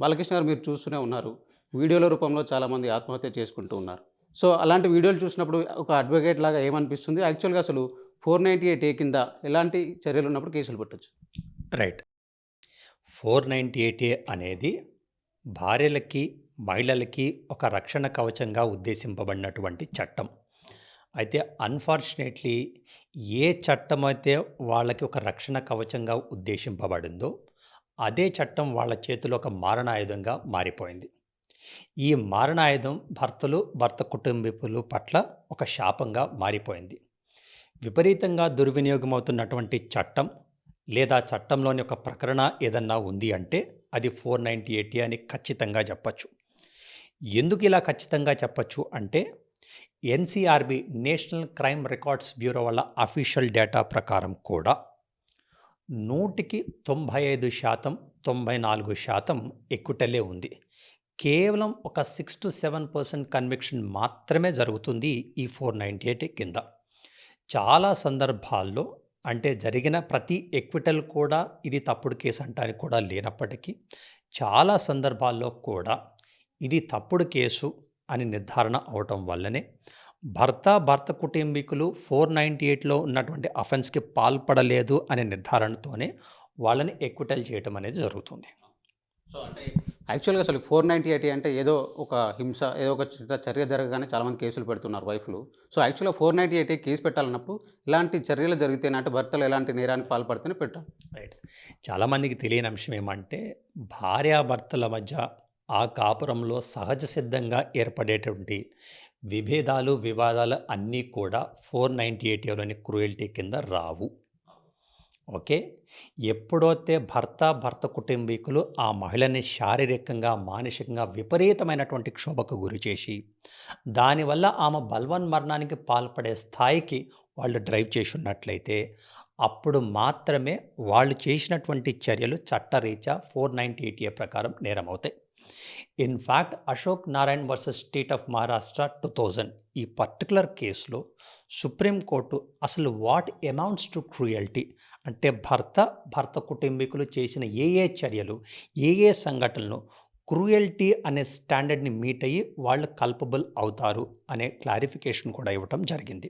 బాలకృష్ణ గారు మీరు చూస్తూనే ఉన్నారు. వీడియోల రూపంలో చాలామంది ఆత్మహత్య చేసుకుంటూ ఉన్నారు. సో అలాంటి వీడియోలు చూసినప్పుడు ఒక అడ్వకేట్ లాగా ఏమనిపిస్తుంది? యాక్చువల్గా అసలు ఫోర్ నైంటీ ఎయిట్ ఏ కింద ఎలాంటి చర్యలు ఉన్నప్పుడు కేసులు పెట్టచ్చు? Right four ninety eight A అనేది భార్యలకి మహిళలకి ఒక రక్షణ కవచంగా ఉద్దేశింపబడినటువంటి చట్టం. అయితే అన్ఫార్చునేట్లీ ఏ చట్టం అయితే వాళ్ళకి ఒక రక్షణ కవచంగా ఉద్దేశింపబడిందో అదే చట్టం వాళ్ళ చేతిలో ఒక మారణాయుధంగా మారిపోయింది. ఈ మారణాయుధం భర్తలు భర్త కుటుంబీకులు పట్ల ఒక శాపంగా మారిపోయింది. విపరీతంగా దుర్వినియోగం అవుతున్నటువంటి చట్టం లేదా చట్టంలోని ఒక ప్రకరణ ఏదన్నా ఉంది అంటే అది ఫోర్ నైంటీ ఎయిట్ అని ఖచ్చితంగా చెప్పచ్చు. ఎందుకు ఇలా ఖచ్చితంగా చెప్పచ్చు అంటే NCRB national crime records bureau వాళ్ళ అఫీషియల్ డేటా ప్రకారం కూడా నూటికి తొంభై ఐదు శాతం తొంభై నాలుగు శాతం ఎక్కుటలే ఉంది. కేవలం ఒక six to seven percent conviction మాత్రమే జరుగుతుంది ఈ ఫోర్ నైంటీ ఎయిట్ కింద. చాలా సందర్భాల్లో అంటే జరిగిన ప్రతి ఎక్విటల్ కూడా ఇది తప్పుడు కేసు అంటానికి కూడా లేనప్పటికీ చాలా సందర్భాల్లో కూడా ఇది తప్పుడు కేసు అని నిర్ధారణ అవటం వల్లనే భర్త భర్త కుటుంబీకులు ఫోర్ నైంటీ ఎయిట్లో ఉన్నటువంటి అఫెన్స్కి పాల్పడలేదు అనే నిర్ధారణతోనే వాళ్ళని ఎక్విటల్ చేయటం అనేది జరుగుతుంది. సో అంటే యాక్చువల్గా అసలు ఫోర్ నైంటీ ఎయిట్ అంటే ఏదో ఒక హింస ఏదో ఒక చిన్న చర్య జరగగానే చాలామంది కేసులు పెడుతున్నారు వైఫ్లు. సో యాక్చువల్గా ఫోర్ నైంటీ ఎయిట్ కేసు పెట్టాలన్నప్పుడు ఇలాంటి చర్యలు అంటే భర్తలు ఎలాంటి నేరానికి పాల్పడితేనే పెట్టాలి. రైట్ చాలామందికి తెలియని అంశం ఏమంటే భార్యాభర్తల మధ్య ఆ కాపురంలో సహజ సిద్ధంగా ఏర్పడేటువంటి విభేదాలు వివాదాలు అన్నీ కూడా ఫోర్ నైంటీ ఎయిట్లోని క్రూయల్టీ కింద రావు. ఓకే? ఎప్పుడైతే భర్త భర్త కుటుంబీకులు ఆ మహిళని శారీరకంగా మానసికంగా విపరీతమైనటువంటి క్షోభకు గురి చేసి దానివల్ల ఆమె బల్వన్ మరణానికి పాల్పడే స్థాయికి వాళ్ళు డ్రైవ్ చేసి ఉన్నట్లయితే అప్పుడు మాత్రమే వాళ్ళు చేసినటువంటి చర్యలు చట్టరీత్యా ఫోర్ నైంటీ ఎయిట్ ఏ ప్రకారం నేరమవుతాయి. In fact Ashok Narayan versus state of Maharashtra two thousand ఈ పర్టికులర్ కేసులో సుప్రీంకోర్టు అసలు వాట్ అమౌంట్స్ టు క్రూయల్టీ అంటే భర్త భర్త కుటుంబీకులు చేసిన ఏ ఏ చర్యలు ఏ ఏ సంఘటనలు క్రూయల్టీ అనే స్టాండర్డ్ని మీట్ అయ్యి వాళ్ళు కల్పబుల్ అవుతారు అనే క్లారిఫికేషన్ కూడా ఇవ్వటం జరిగింది.